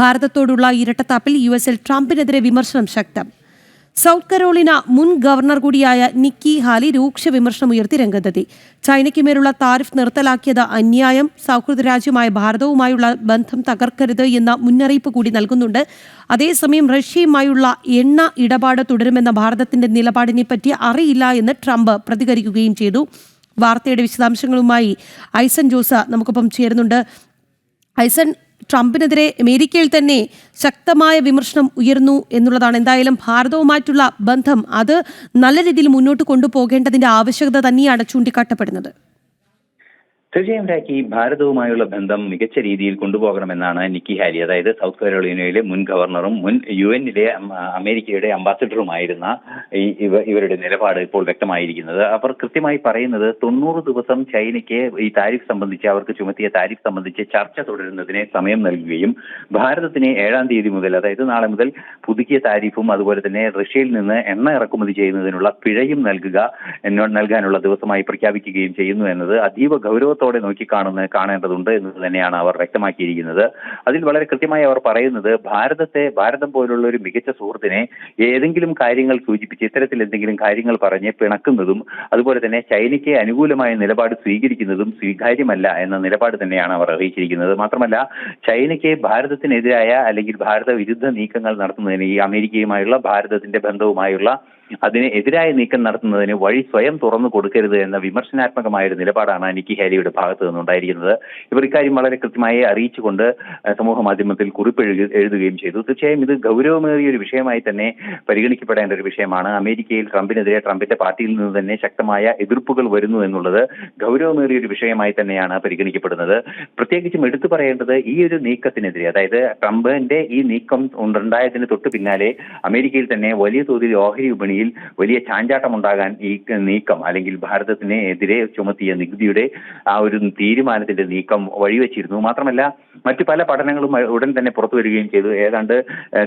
ഭാരതത്തോടുള്ള ഇരട്ടത്താപ്പിൽ U എസിൽ ട്രംപിനെതിരെ വിമർശനം ശക്തം. സൗത്ത് കരോളിന മുൻ ഗവർണർ കൂടിയായ നിക്കി ഹാലി രൂക്ഷ വിമർശനം ഉയർത്തി രംഗത്തെത്തി. ചൈനയ്ക്ക് മേലുള്ള താരിഫ് നിർത്തലാക്കിയത് അന്യായം സൗഹൃദ രാജ്യമായ ഭാരതവുമായുള്ള ബന്ധം തകർക്കരുത് എന്ന മുന്നറിയിപ്പ് കൂടി നൽകുന്നുണ്ട്. അതേസമയം റഷ്യയുമായുള്ള എണ്ണ ഇടപാട് തുടരുമെന്ന ഭാരതത്തിന്റെ നിലപാടിനെ പറ്റി അറിയില്ല എന്ന് ട്രംപ് പ്രതികരിക്കുകയും ചെയ്തു. വാർത്തയുടെ വിശദാംശങ്ങളുമായി ഐസൻ ജോസ നമുക്കൊപ്പം ചേരുന്നുണ്ട്. ഐസൻ ട്രംപിനെതിരെ അമേരിക്കയിൽ തന്നെ ശക്തമായ വിമർശനം ഉയർന്നു എന്നുള്ളതാണ്. എന്തായാലും ഭാരതവുമായിട്ടുള്ള ബന്ധം അത് നല്ല രീതിയിൽ മുന്നോട്ട് കൊണ്ടുപോകേണ്ടതിന്റെ ആവശ്യകത തന്നെയാണ് ചൂണ്ടിക്കാട്ടപ്പെടുന്നത്. തീർച്ചയായും രാഖി ഭാരതവുമായുള്ള ബന്ധം മികച്ച രീതിയിൽ കൊണ്ടുപോകണമെന്നാണ് നിക്കി ഹാരി. അതായത് സൗത്ത് കരോളിനയിലെ മുൻ ഗവർണറും മുൻ യു എന്നിലെ അമേരിക്കയുടെ അംബാസിഡറുമായിരുന്ന ഇവരുടെ നിലപാട് ഇപ്പോൾ വ്യക്തമായിരിക്കുന്നത്. അവർ കൃത്യമായി പറയുന്നത് തൊണ്ണൂറ് ദിവസം ചൈനയ്ക്ക് ഈ താരിഫ് സംബന്ധിച്ച് അവർക്ക് ചുമത്തിയ താരിഫ് സംബന്ധിച്ച് ചർച്ച തുടരുന്നതിന് സമയം നൽകുകയും ഭാരതത്തിന് ഏഴാം തീയതി മുതൽ അതായത് നാളെ മുതൽ പുതുക്കിയ താരിഫും അതുപോലെ തന്നെ റഷ്യയിൽ നിന്ന് എണ്ണ ഇറക്കുമതി ചെയ്യുന്നതിനുള്ള പിഴയും നൽകുക നൽകാനുള്ള ദിവസമായി പ്രഖ്യാപിക്കുകയും ചെയ്യുന്നു എന്നത് അതീവ ഗൗരവത്തോടെ നോക്കിക്കാണുന്ന കാണേണ്ടതുണ്ട് എന്ന് തന്നെയാണ് അവർ വ്യക്തമാക്കിയിരിക്കുന്നത്. അതിൽ വളരെ കൃത്യമായി അവർ പറയുന്നത് ഭാരതത്തെ ഭാരതം പോലുള്ള ഒരു മികച്ച സുഹൃത്തിനെ ഏതെങ്കിലും കാര്യങ്ങൾ സൂചിപ്പിച്ച് ഇത്തരത്തിൽ എന്തെങ്കിലും കാര്യങ്ങൾ പറഞ്ഞ് പിണക്കുന്നതും അതുപോലെ തന്നെ ചൈനയ്ക്ക് അനുകൂലമായ നിലപാട് സ്വീകരിക്കുന്നതും സ്വീകാര്യമല്ല എന്ന നിലപാട് തന്നെയാണ് അവർ അറിയിച്ചിരിക്കുന്നത്. മാത്രമല്ല ചൈനയ്ക്ക് ഭാരതത്തിനെതിരായ അല്ലെങ്കിൽ ഭാരത വിരുദ്ധ നീക്കങ്ങൾ നടത്തുന്നതിന് ഈ അമേരിക്കയുമായുള്ള ഭാരതത്തിന്റെ ബന്ധവുമായുള്ള അതിന് എതിരായ നീക്കം നടത്തുന്നതിന് വഴി സ്വയം തുറന്നു കൊടുക്കരുത് എന്ന വിമർശനാത്മകമായ ഒരു നിലപാടാണ് നിക്കി ഹാലിയുടെ ഭാഗത്തു നിന്നുണ്ടായിരിക്കുന്നത്. ഇവർ ഇക്കാര്യം വളരെ കൃത്യമായി അറിയിച്ചുകൊണ്ട് സമൂഹ മാധ്യമത്തിൽ കുറിപ്പ് എഴുതുകയും ചെയ്തു. തീർച്ചയായും ഇത് ഗൗരവമേറിയ ഒരു വിഷയമായി തന്നെ പരിഗണിക്കപ്പെടേണ്ട ഒരു വിഷയമാണ്. അമേരിക്കയിൽ ട്രംപിനെതിരെ ട്രംപിന്റെ പാർട്ടിയിൽ നിന്ന് തന്നെ ശക്തമായ എതിർപ്പുകൾ വരുന്നു എന്നുള്ളത് ഗൗരവമേറിയ ഒരു വിഷയമായി തന്നെയാണ് പരിഗണിക്കപ്പെടുന്നത്. പ്രത്യേകിച്ചും എടുത്തു പറയേണ്ടത് ഈ ഒരു നീക്കത്തിനെതിരെ അതായത് ട്രംപിന്റെ ഈ നീക്കം ഉണ്ടായതിന് തൊട്ട് പിന്നാലെ അമേരിക്കയിൽ തന്നെ വലിയ തോതിൽ ഓഹരി വിപണിയിൽ വലിയ ചാഞ്ചാട്ടം ഉണ്ടാകാൻ ഈ നീക്കം അല്ലെങ്കിൽ ഭാരതത്തിന് എതിരെ ചുമത്തിയ നികുതിയുടെ ആ ഒരു തീരുമാനത്തിന്റെ നീക്കം വഴിവെച്ചിരുന്നു. മാത്രമല്ല മറ്റു പല പഠനങ്ങളും ഉടൻ തന്നെ പുറത്തു വരികയും ചെയ്തു. ഏതാണ്ട്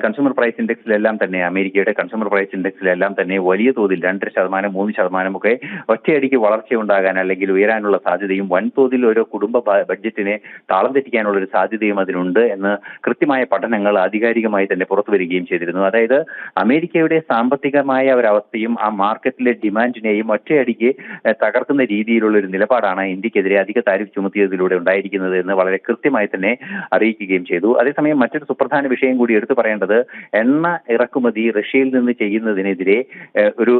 കൺസ്യൂമർ പ്രൈസ് ഇൻഡെക്സിലെല്ലാം തന്നെ അമേരിക്കയുടെ കൺസ്യൂമർ പ്രൈസ് ഇൻഡെക്സിലെല്ലാം തന്നെ വലിയ തോതിൽ രണ്ടര ശതമാനം മൂന്ന് ശതമാനം ഒക്കെ ഒറ്റയടിക്ക് വളർച്ച ഉണ്ടാകാൻ അല്ലെങ്കിൽ ഉയരാനുള്ള സാധ്യതയും വൻതോതിൽ ഓരോ കുടുംബ ബഡ്ജറ്റിനെ താളം തെറ്റിക്കാനുള്ള ഒരു സാധ്യതയും അതിനുണ്ട് എന്ന് കൃത്യമായ പഠനങ്ങൾ ആധികാരികമായി തന്നെ പുറത്തു വരികയും ചെയ്തിരുന്നു. അതായത് അമേരിക്കയുടെ സാമ്പത്തികമായ ഒരവസ്ഥയും ആ മാർക്കറ്റിലെ ഡിമാൻഡിനെയും ഒറ്റയടിക്ക് തകർക്കുന്ന രീതിയിലുള്ള ഒരു നിലപാടാണ് ഇന്ത്യക്കെതിരെ അധിക താരിഫ് ചുമത്തിയതിലൂടെ ഉണ്ടായിരിക്കുന്നത് എന്ന് വളരെ കൃത്യമായി തന്നെ അറിയിക്കുകയും ചെയ്തു. അതേസമയം മറ്റൊരു സുപ്രധാന വിഷയം കൂടി എടുത്തു പറയേണ്ടത് എണ്ണ ഇറക്കുമതി റഷ്യയിൽ നിന്ന് ചെയ്യുന്നതിനെതിരെ ഒരു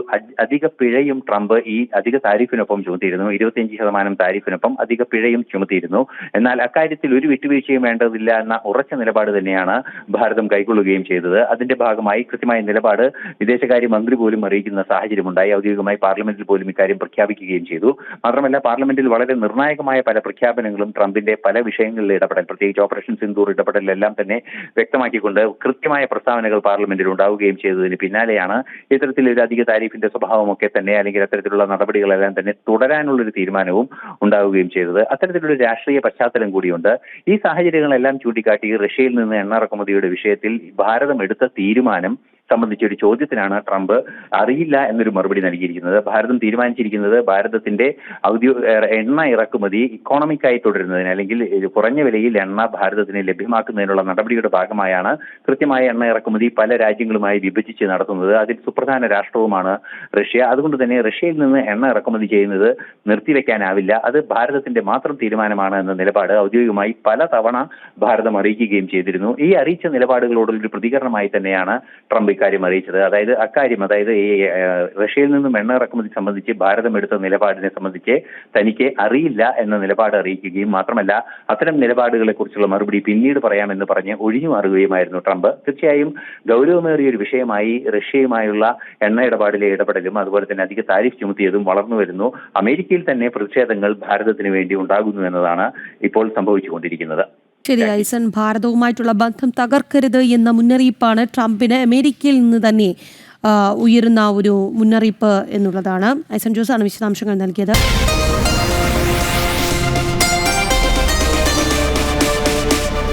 അധിക പിഴയും ട്രംപ് ഈ അധിക താരിഫിനൊപ്പം ചുമത്തിയിരുന്നു. ഇരുപത്തിയഞ്ച് ശതമാനം താരിഫിനൊപ്പം അധിക പിഴയും ചുമത്തിയിരുന്നു. എന്നാൽ അക്കാര്യത്തിൽ ഒരു വിട്ടുവീഴ്ചയും വേണ്ടതില്ല എന്ന ഉറച്ച നിലപാട് തന്നെയാണ് ഭാരതം കൈക്കൊള്ളുകയും ചെയ്തത്. അതിന്റെ ഭാഗമായി കൃത്യമായ നിലപാട് വിദേശകാര്യ മന്ത്രി പോലും അറിയിക്കുന്ന സാഹചര്യമുണ്ടായി ഔദ്യോഗികമായി പാർലമെന്റിൽ പോലും ഇക്കാര്യം പ്രഖ്യാപിക്കുകയും ചെയ്തു. മാത്രമല്ല പാർലമെന്റിൽ വളരെ നിർണായകമായ പല പ്രഖ്യാപനങ്ങളും ട്രംപിന്റെ പല വിഷയങ്ങളിൽ ഇടപെടൽ പ്രത്യേകിച്ച് ഓപ്പറേഷൻ സിന്ദൂർ ഇടപെടലെല്ലാം തന്നെ വ്യക്തമാക്കിക്കൊണ്ട് കൃത്യമായ പ്രസ്താവനകൾ പാർലമെന്റിൽ ഉണ്ടാവുകയും ചെയ്തതിന് പിന്നാലെയാണ് ഇത്തരത്തിൽ ഒരു അധിക താരിഫിന്റെ സ്വഭാവമൊക്കെ തന്നെ അല്ലെങ്കിൽ അത്തരത്തിലുള്ള നടപടികളെല്ലാം തന്നെ തുടരാനുള്ള ഒരു തീരുമാനവും ഉണ്ടാവുകയും ചെയ്തത്. അത്തരത്തിലൊരു രാഷ്ട്രീയ പശ്ചാത്തലം കൂടിയുണ്ട്. ഈ സാഹചര്യങ്ങളെല്ലാം ചൂണ്ടിക്കാട്ടി റഷ്യയിൽ നിന്ന് എണ്ണ ഇറക്കുമതിയുടെ വിഷയത്തിൽ ഭാരതം എടുത്ത തീരുമാനം സംബന്ധിച്ച ഒരു ചോദ്യത്തിനാണ് ട്രംപ് അറിയില്ല എന്നൊരു മറുപടി നൽകിയിരിക്കുന്നത്. ഭാരതം തീരുമാനിച്ചിരിക്കുന്നത് ഭാരതത്തിന്റെ ഔദ്യോഗിക എണ്ണ ഇറക്കുമതി ഇക്കോണമിക്കായി തുടരുന്നതിന് അല്ലെങ്കിൽ കുറഞ്ഞ വിലയിൽ എണ്ണ ഭാരതത്തിന് ലഭ്യമാക്കുന്നതിനുള്ള നടപടിയുടെ ഭാഗമായാണ് കൃത്യമായ എണ്ണ ഇറക്കുമതി പല രാജ്യങ്ങളുമായി വിഭജിച്ച് നടത്തുന്നത്. അതിൽ സുപ്രധാന രാഷ്ട്രവുമാണ് റഷ്യ. അതുകൊണ്ട് തന്നെ റഷ്യയിൽ നിന്ന് എണ്ണ ഇറക്കുമതി ചെയ്യുന്നത് നിർത്തിവെക്കാനാവില്ല. അത് ഭാരതത്തിന്റെ മാത്രം തീരുമാനമാണ് എന്ന നിലപാട് ഔദ്യോഗികമായി പല തവണ ഭാരതം അറിയിക്കുകയും ചെയ്തിരുന്നു. ഈ അറിയിച്ച നിലപാടുകളോടുള്ള ഒരു പ്രതികരണമായി തന്നെയാണ് ട്രംപ് ഇക്കാര്യം അറിയിച്ചത്. അതായത് അക്കാര്യം അതായത് ഈ റഷ്യയിൽ നിന്നും എണ്ണ ഇറക്കുമതി സംബന്ധിച്ച് ഭാരതം എടുത്ത നിലപാടിനെ സംബന്ധിച്ച് തനിക്ക് അറിയില്ല എന്ന നിലപാട് അറിയിക്കുകയും മാത്രമല്ല അത്തരം നിലപാടുകളെ കുറിച്ചുള്ള മറുപടി പിന്നീട് പറയാമെന്ന് പറഞ്ഞ് ഒഴിഞ്ഞു മാറുകയുമായിരുന്നു ട്രംപ്. തീർച്ചയായും ഗൗരവമേറിയ ഒരു വിഷയമായി റഷ്യയുമായുള്ള എണ്ണ ഇടപാടിലെ ഇടപെടലും അതുപോലെ തന്നെ അധിക താരിഫ് ചുമത്തിയതും വളർന്നു വരുന്നു. അമേരിക്കയിൽ തന്നെ പ്രതിഷേധങ്ങൾ ഭാരതത്തിന് വേണ്ടി ഉണ്ടാകുന്നു എന്നതാണ് ഇപ്പോൾ സംഭവിച്ചുകൊണ്ടിരിക്കുന്നത്. ശരി ഐസൺ. ഭാരതവുമായിട്ടുള്ള ബന്ധം തകർക്കരുത് എന്ന മുന്നറിയിപ്പാണ് ട്രംപിന് അമേരിക്കയിൽ നിന്ന് തന്നെ ഉയരുന്ന ഒരു മുന്നറിയിപ്പ് എന്നുള്ളതാണ്. ഐസൺ ജോസാണ് വിശദാംശങ്ങൾ നൽകിയത്.